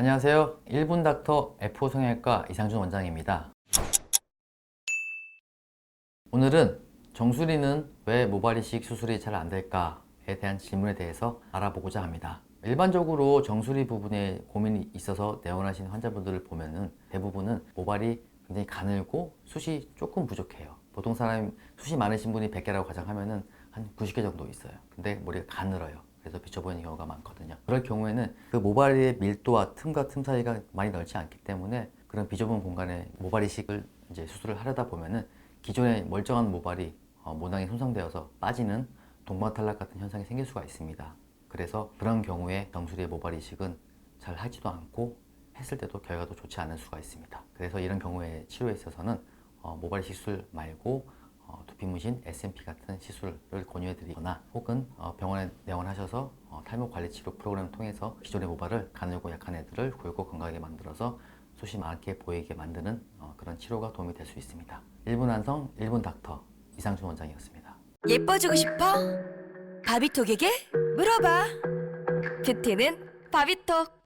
안녕하세요. 1분 닥터 F5 성형외과 이상준 원장입니다. 오늘은 정수리는 왜 모발이식 수술이 잘 안 될까에 대한 질문에 대해서 알아보고자 합니다. 일반적으로 정수리 부분에 고민이 있어서 내원하시는 환자분들을 보면은 대부분은 모발이 굉장히 가늘고 숱이 조금 부족해요. 보통 사람 숱이 많으신 분이 100개라고 가정하면은 한 90개 정도 있어요. 근데 머리가 가늘어요. 그래서 비쳐 보이는 경우가 많거든요. 그럴 경우에는 그 모발의 밀도와 틈과 틈 사이가 많이 넓지 않기 때문에 그런 비좁은 공간에 모발 이식을 이제 수술을 하려다 보면은 기존의 멀쩡한 모발이 어, 모낭이 손상되어서 빠지는 동반 탈락 같은 현상이 생길 수가 있습니다. 그래서 그런 경우에 정수리의 모발 이식은 잘 하지도 않고 했을 때도 결과도 좋지 않을 수가 있습니다. 그래서 이런 경우에 치료에 있어서는 어, 모발 이식 수술 말고 어, 두피무신 SMP 같은 시술을 권유해 드리거나 혹은 어, 병원에 내원하셔서 어, 탈모 관리 치료 프로그램을 통해서 기존의 모발을 가늘고 약한 애들을 굵고 건강하게 만들어서 숱이 많게 보이게 만드는 어, 그런 치료가 도움이 될 수 있습니다. 1분 한성 1분 닥터 이상준 원장이었습니다. 예뻐지고 싶어? 바비톡에게 물어봐. 뷰티는 바비톡.